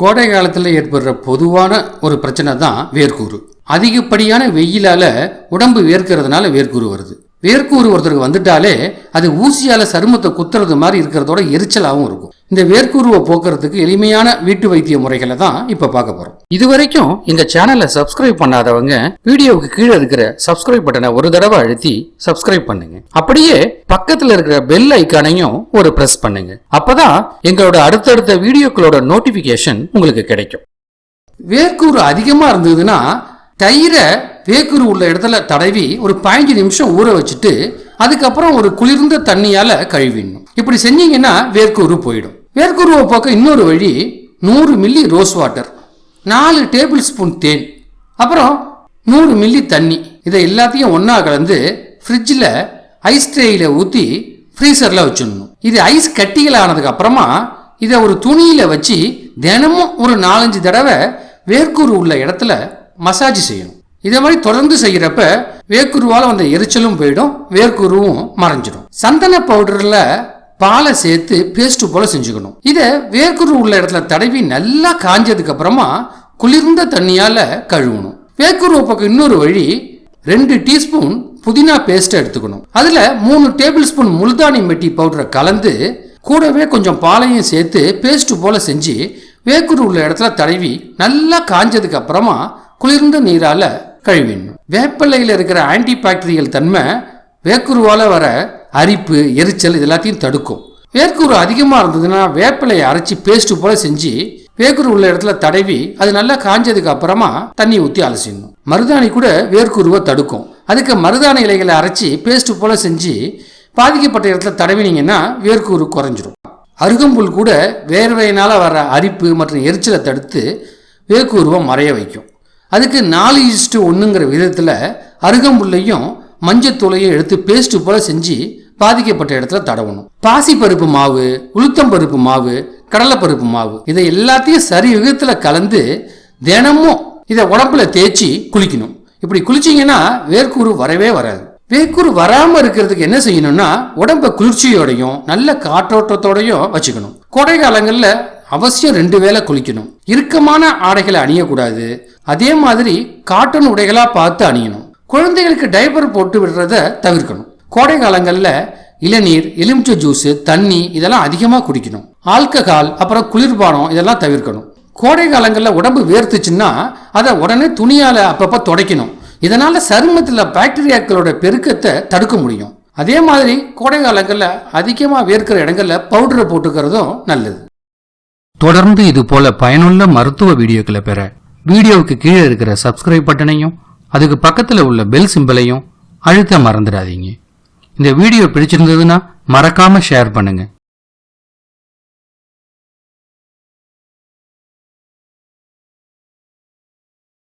கோடை காலத்தில் ஏற்படுற பொதுவான ஒரு பிரச்சனை தான் வேர்க்கூறு அதிகப்படியான வெயிலால உடம்பு வேர்க்கிறதுனால வேர்க்கூறு வருது. வேர்க்கூறு ஒருத்தருக்கு வந்துட்டாலே அது ஊசியால சருமத்தை குத்துறது மாதிரி இருக்கிறதோட எரிச்சலாகவும் இருக்கும். இந்த வேர்க்கூறுவை போக்குறதுக்கு எளிமையான வீட்டு வைத்திய முறைகளை தான் இப்ப பார்க்க போறோம். இது வரைக்கும் இந்த சேனலை சப்ஸ்கிரைப் பண்ணாதவங்க வீடியோவுக்கு கீழே இருக்கிற சப்ஸ்கிரைப் பட்டனை ஒரு தடவை அழுத்தி சப்ஸ்கிரைப் பண்ணுங்க. அப்படியே பக்கத்துல இருக்கிற பெல் ஐக்கானையும் ஒரு பிரஸ் பண்ணுங்க. அப்பதான் எங்களோட அடுத்தடுத்த வீடியோக்களோட நோட்டிபிகேஷன் உங்களுக்கு கிடைக்கும். வேர்க்கூறு அதிகமா இருந்ததுன்னா தயிரை வேர்க்கூறு உள்ள இடத்துல தடவி ஒரு பதினஞ்சு நிமிஷம் ஊற வச்சுட்டு அதுக்கப்புறம் ஒரு குளிர்ந்த தண்ணியால் கழுவிடணும். இப்படி செஞ்சீங்கன்னா வேர்க்குரு போயிடும். வேர்க்குருவை பார்க்க இன்னொரு வழி நூறு மில்லி ரோஸ் வாட்டர் நாலு டேபிள் ஸ்பூன் தேன் அப்புறம் நூறு மில்லி தண்ணி. இதை எல்லாத்தையும் ஒன்றா கலந்து ஃப்ரிட்ஜில் ஐஸ் ட்ரேயில் ஊற்றி ஃப்ரீசரில் வச்சிடணும். இது ஐஸ் கட்டிகள் ஆனதுக்கு அப்புறமா இதை ஒரு துணியில் வச்சு தினமும் ஒரு நாலஞ்சு தடவை வேர்க்கூறு உள்ள இடத்துல மசாஜ் செய்யணும். இதே மாதிரி தொடர்ந்து செய்யறப்ப வேக்குருவால் வந்த எரிச்சலும் போயிடும் வேர்க்குருவும் மறைஞ்சிடும். சந்தன பவுடர்ல பாலை சேர்த்து பேஸ்ட் போல செஞ்சுக்கணும். இதை வேர்க்குரு உள்ள இடத்துல தடவி நல்லா காஞ்சதுக்கு அப்புறமா குளிர்ந்த தண்ணியால கழுவணும். வேர்க்குருவை பக்கம் இன்னொரு வழி ரெண்டு டீஸ்பூன் புதினா பேஸ்ட் எடுத்துக்கணும். அதுல மூணு டேபிள் ஸ்பூன் முல்தானி மெட்டி பவுடரை கலந்து கூடவே கொஞ்சம் பாலையும் சேர்த்து பேஸ்ட் போல செஞ்சு வேக்குரு உள்ள இடத்துல தடவி நல்லா காஞ்சதுக்கு அப்புறமா குளிர்ந்த நீரால கழுவிடணும். வேப்பிலையில் இருக்கிற ஆன்டி பாக்டீரியல் தன்மை வேக்குருவால வர அரிப்பு எரிச்சல் இது எல்லாத்தையும் தடுக்கும். வேர்க்குரு அதிகமாக இருந்ததுன்னா வேப்பிலையை அரைச்சி பேஸ்ட் போல செஞ்சு வேர்க்குரு உள்ள இடத்துல தடவி அது நல்லா காஞ்சதுக்கு அப்புறமா தண்ணி ஊற்றி அலசிடணும். மருதாணி கூட வேர்க்குருவை தடுக்கும். அதுக்கு மருதாணி இலைகளை அரைச்சி பேஸ்ட் போல செஞ்சு பாதிக்கப்பட்ட இடத்துல தடவினீங்கன்னா வேர்க்கூறு குறைஞ்சிரும். அருகம்புல் கூட வேர்வையினால் வர அரிப்பு மற்றும் எரிச்சலை தடுத்து வேர்க்குருவை மறைய வைக்கும். அதுக்கு நாலு இஸ்ட்டு ஒன்றுங்கிற விதத்தில் அருகம்புல்லையும் மஞ்சத்தூளையும் எடுத்து பேஸ்ட் போல செஞ்சு பாதிக்கப்பட்ட இடத்துல தடவணும். பாசிப்பருப்பு மாவு உளுத்தம் பருப்பு மாவு கடலைப்பருப்பு மாவு இதை எல்லாத்தையும் சரி விகிதத்தில் கலந்து தினமும் இதை உடம்புல தேய்ச்சி குளிக்கணும். இப்படி குளிச்சிங்கன்னா வேர்க்கூறு வரவே வராது. வேர்க்கூறு வராமல் இருக்கிறதுக்கு என்ன செய்யணும்னா உடம்பை குளிர்ச்சியோடையும் நல்ல காற்றோட்டத்தோடையும் வச்சுக்கணும். கோடை காலங்களில் அவசியம் ரெண்டு வேளை குளிக்கணும். இறுக்கமான ஆடைகளை அணியக்கூடாது. அதே மாதிரி காட்டன் உடைகளா பார்த்து அணியணும். குழந்தைகளுக்கு டைப்பர் போட்டு விடுறத தவிர்க்கணும். கோடை காலங்களில் இளநீர் எலுமிச்சை ஜூஸ் தண்ணி இதெல்லாம் அதிகமாக குடிக்கணும். ஆல்கஹால் அப்புறம் குளிர்பானம் இதெல்லாம் தவிர்க்கணும். கோடை காலங்களில் உடம்பு வேர்த்துச்சுன்னா அதை உடனே துணியால் அப்பப்போ துடைக்கணும். இதனால சருமத்தில் பாக்டீரியாக்களோட பெருக்கத்தை தடுக்க முடியும். அதே மாதிரி கோடை காலங்களில் அதிகமாக வேர்க்கிற இடங்களில் பவுடரை போட்டுக்கிறதும் நல்லது. தொடர்ந்து இது போல பயனுள்ள மருத்துவ வீடியோக்களை பெற வீடியோவுக்கு கீழே இருக்கிற சப்ஸ்கிரைப் பட்டனையும் அதுக்கு பக்கத்தில் உள்ள பெல் சிம்பலையும் அழுத்த மறந்துடாதீங்க. இந்த வீடியோ பிடிச்சிருந்ததுன்னா மறக்காம ஷேர் பண்ணுங்க.